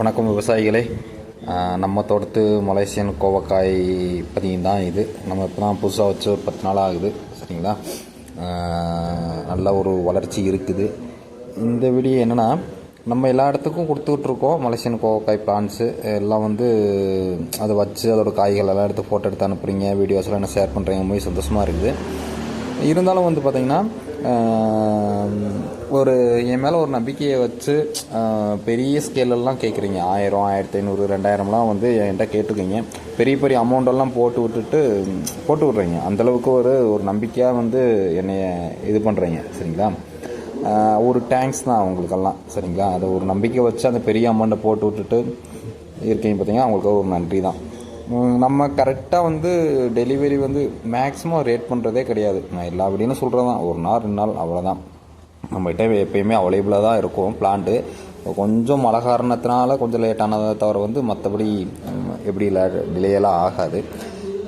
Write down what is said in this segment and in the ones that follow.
வணக்கம் விவசாயிகளே. நம்ம தோட்டத்து மலேசியன் கோவக்காய் பதியம் தான் இது. நம்ம இப்போ தான் புதுசாக வச்சு ஒரு பத்து நாள் ஆகுது சரிங்களா? நல்ல ஒரு வளர்ச்சி இருக்குது. இந்த வீடியோ என்னென்னா நம்ம எல்லா இடத்துக்கும் கொடுத்துக்கிட்ருக்கோம் மலேசியன் கோவக்காய் பிளான்ஸு எல்லாம் வந்து அதை வச்சு அதோட காய்கள் எல்லாம் எடுத்து ஃபோட்டோ எடுத்து அனுப்புகிறீங்க வீடியோஸ் எல்லாம் என்ன ஷேர் பண்ணுறீங்க muy சந்தோஷமாக இருக்குது. இருந்தாலும் வந்து பார்த்திங்கன்னா ஒரு என் மேலே ஒரு நம்பிக்கையை வச்சு பெரிய ஸ்கேலெல்லாம் கேட்குறீங்க ஆயிரம் ஆயிரத்தி ஐநூறு ரெண்டாயிரம்லாம் வந்து என்கிட்ட கேட்டிருக்கீங்க. பெரிய பெரிய அமௌண்டெல்லாம் போட்டு விட்டுட்டு போட்டு விட்றீங்க. அந்தளவுக்கு ஒரு ஒரு நம்பிக்கையாக வந்து என்னைய இது பண்ணுறீங்க சரிங்களா? ஒரு டேங்க்ஸ் தான் அவங்களுக்கெல்லாம் சரிங்களா? அதை ஒரு நம்பிக்கை வச்சு அந்த பெரிய அமௌண்ட்டை போட்டு விட்டுட்டு இருக்கீங்க பார்த்தீங்கன்னா அவங்களுக்கு ஒரு நன்றி தான். நம்ம கரெக்டாக வந்து டெலிவரி வந்து மேக்ஸிமம் ரேட் பண்ணுறதே கிடையாது. நான் எல்லா அப்படின்னு சொல்கிறது தான் ஒரு நாள் ரெண்டு நாள் அவ்வளோதான் நம்மகிட்ட எப்பயுமே அவைலபிளாக தான் இருக்கும் பிளான்ட்டு கொஞ்சம் மழை காரணத்தினால கொஞ்சம் லேட்டானதை தவிர வந்து மற்றபடி எப்படி இல்லை டிலேயெல்லாம் ஆகாது.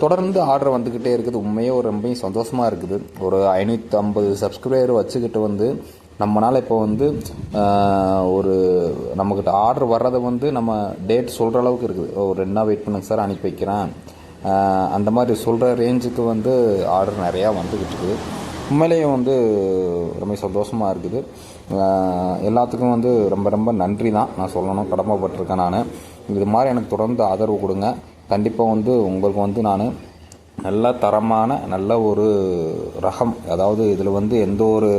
தொடர்ந்து ஆர்டர் வந்துக்கிட்டே இருக்குது. உண்மையே ஒரு ரொம்ப சந்தோஷமாக இருக்குது. ஒரு ஐநூற்றி ஐம்பது சப்ஸ்கிரைபர் வச்சுக்கிட்டு வந்து நம்மளால் இப்போ வந்து ஒரு நம்மக்கிட்ட ஆர்டர் வர்றதை வந்து நம்ம டேட் சொல்கிற அளவுக்கு இருக்குது. ஒரு ரெண்டு நாள் வெயிட் பண்ணுங்க சார் அனுப்பி வைக்கிறேன். அந்த மாதிரி சொல்கிற ரேஞ்சுக்கு வந்து ஆர்டர் நிறையா வந்துக்கிட்டு இருக்குது. உண்மையிலேயே வந்து ரொம்ப சந்தோஷமாக இருக்குது. எல்லாத்துக்கும் வந்து ரொம்ப ரொம்ப நன்றி தான் நான் சொல்லணும் கடமைப்பட்டிருக்கேன் நான். இது மாதிரி எனக்கு தொடர்ந்து ஆதரவு கொடுங்க. கண்டிப்பாக வந்து உங்களுக்கு வந்து நான் நல்ல தரமான நல்ல ஒரு ரகம் அதாவது இதில் வந்து எந்த ஒரு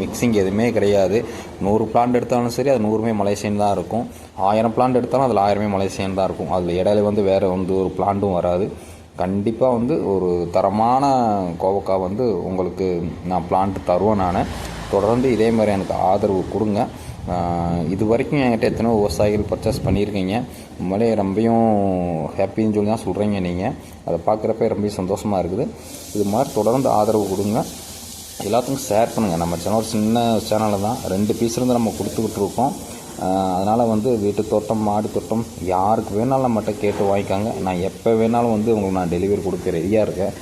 மிக்சிங் எதுவுமே கிடையாது. நூறு பிளான்ட் எடுத்தாலும் சரி அது நூறுமே மலேசியன் தான் இருக்கும். ஆயிரம் பிளான்ட் எடுத்தாலும் அதில் ஆயிரமே மலேசியன் தான் இருக்கும். அதில் இடையில வந்து வேறு வந்து ஒரு பிளான்ட்டும் வராது. கண்டிப்பாக வந்து ஒரு தரமான கோவக்காய் வந்து உங்களுக்கு நான் பிளான்ட் தருவேன் நான். தொடர்ந்து இதே மாதிரி எனக்கு ஆதரவு கொடுங்க. இது வரைக்கும் என்கிட்ட எத்தனையோ விவசாயிகள் பர்ச்சேஸ் பண்ணியிருக்கீங்க. உண்மையிலே ரொம்பையும் ஹாப்பின்னு சொல்லி தான் சொல்கிறீங்க நீங்கள் அதை பார்க்குறப்ப ரொம்ப சந்தோஷமாக இருக்குது. இது மாதிரி தொடர்ந்து ஆதரவு கொடுங்க. எல்லாத்துக்கும் ஷேர் பண்ணுங்கள் நம்ம சேனல் ஒரு சின்ன சேனலில் தான். ரெண்டு பீஸ் இருந்து நம்ம கொடுத்துக்கிட்டு இருக்கோம். அதனால் வந்து வீட்டு தோட்டம் மாடி தோட்டம் யாருக்கு வேணாலும் நம்மகிட்ட கேட்டு வாங்கிக்காங்க. நான் எப்போ வேணாலும் வந்து உங்களுக்கு நான் டெலிவரி கொடுக்க ரெடியாக இருக்கேன்.